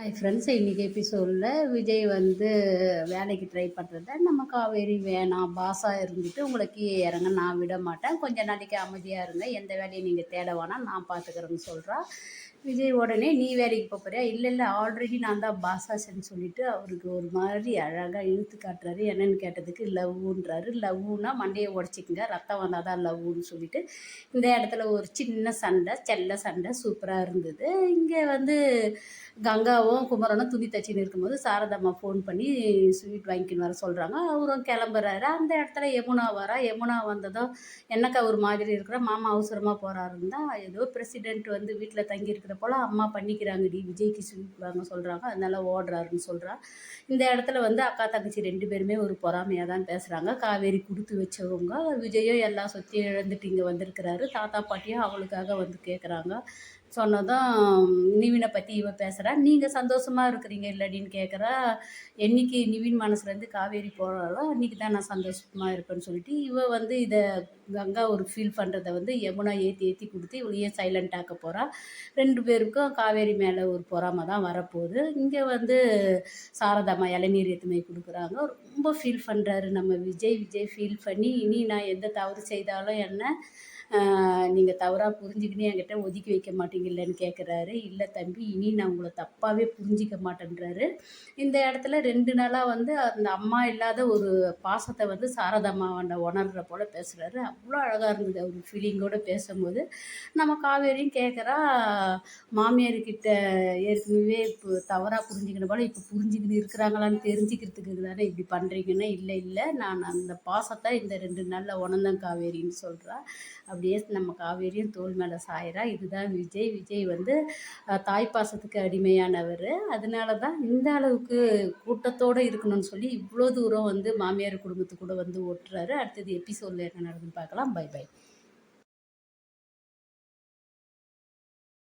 Hi friends இன்றைக்கி எபிசோடில் விஜய் வந்து வேலைக்கு ட்ரை பண்ணுறத நம்ம காவேரி வேணாம் பாஸாக இருந்துட்டு உங்களை இறங்க நான் விட மாட்டேன். கொஞ்ச நாளைக்கு அமைதியாக இருங்க. எந்த வேலையை நீங்கள் தேட வேணாம். நான் பார்த்துக்கிறேன்னு சொல்கிறா விஜய் உடனே நீ வேலைக்கு போக இல்லை இல்லை. ஆல்ரெடி நான் தான் பாசாசன்னு சொல்லிட்டு அவருக்கு ஒரு மாதிரி அழகாக இழுத்து காட்டுறாரு. என்னன்னு கேட்டதுக்கு லவ்வுன்றாரு. லவ்வுன்னா மண்டையை உடச்சிக்கங்க. ரத்தம் வந்தால் தான் லவ்வுன்னு சொல்லிட்டு. இந்த இடத்துல ஒரு சின்ன சண்டை செல்ல சண்டை சூப்பராக இருந்தது. இங்கே வந்து கங்காவும் குமரனும் துணி தச்சின்னு இருக்கும்போது சாரதாம்மா ஃபோன் பண்ணி ஸ்வீட் வாங்கிக்கின்னு வர சொல்கிறாங்க அவரும் கிளம்புறாரு. அந்த இடத்துல யமுனா வரா. யமுனா வந்ததும் என்னக்கா ஒரு மாதிரி இருக்கிற? மாமா அவசரமாக போகிறாருன்னு தான் ஏதோ பிரசிடெண்ட் வந்து வீட்டில் தங்கி இருக்கிற போல் அம்மா பண்ணிக்கிறாங்கடி விஜய்க்கு ஸ்வீட் வாங்க சொல்கிறாங்க அதனால ஓடுறாருன்னு சொல்கிறா இந்த இடத்துல வந்து அக்கா தங்கச்சி ரெண்டு பேருமே ஒரு பொறாமையாக தான் பேசுகிறாங்க காவேரி கொடுத்து வச்சவங்க விஜயும் எல்லா சொத்தியும் இழந்துட்டு இங்கே வந்திருக்கிறாரு. தாத்தா பாட்டியும் அவளுக்காக வந்து கேட்குறாங்க சொன்னதும் நிவினை பற்றி இவ பேசுகிறா நீங்கள் சந்தோஷமாக இருக்கிறீங்க இல்லடின்னு கேட்குறா என்னைக்கு நிவின் மனசுலேருந்து காவேரி போகிறாளோ அன்றைக்கி தான் நான் சந்தோஷமாக இருப்பேன்னு சொல்லிட்டு இவ வந்து இதை கங்கா ஒரு ஃபீல் பண்ணுறத வந்து யமுனா ஏற்றி ஏற்றி கொடுத்து இவளையே சைலண்ட் ஆக்க போகிறா ரெண்டு பேருக்கும் காவேரி மேலே ஒரு பொறாமை தான் வரப்போகுது. இங்கே வந்து சாரதாம்மா இளநீர் எத்துமை கொடுக்குறாங்க. ரொம்ப ஃபீல் பண்ணுறாரு நம்ம விஜய் விஜய் ஃபீல் பண்ணி இனி நான் எந்த தவறு செய்தாலும் என்ன நீங்கள் தவறாக புரிஞ்சுக்கின்னு என்கிட்ட ஒதுக்கி வைக்க மாட்டீங்கல்லன்னு கேட்குறாரு இல்லை தம்பி இனி நான் உங்களை தப்பாகவே புரிஞ்சிக்க மாட்டேன்றாரு. இந்த இடத்துல ரெண்டு நாளாக வந்து அந்த அம்மா இல்லாத ஒரு பாசத்தை வந்து சாரதாம்மாவண்ட உணர்ற போல் பேசுகிறாரு அவ்வளோ அழகாக இருந்தது அவர் ஃபீலிங்கோடு பேசும்போது. நம்ம காவேரியும் கேட்குறா மாமியார்கிட்ட ஏற்கனவே இப்போ தவறாக புரிஞ்சுக்கணும் போல் இப்போ புரிஞ்சுக்கிட்டு இருக்கிறாங்களான்னு தெரிஞ்சுக்கிறதுக்கு தானே இப்படி பண்ணுறீங்கன்னா இல்லை இல்லை நான் அந்த பாசத்தை இந்த ரெண்டு நாளில் உணர்ந்தேன் காவேரின்னு சொல்கிறா அப்படியே நம்ம காவேரியும் தோல் மேலே சாயிறா. இதுதான் விஜய் விஜய் வந்து தாய் பாசத்துக்கு அடிமையானவர். அதனால தான் இந்த அளவுக்கு கூட்டத்தோடு இருக்கணும்னு சொல்லி இவ்வளோ தூரம் வந்து மாமியார் குடும்பத்து கூட வந்து ஓட்டுறாரு. அடுத்தது எபிசோடில் என்ன நடக்குதுன்னு பார்க்கலாம். Bye bye.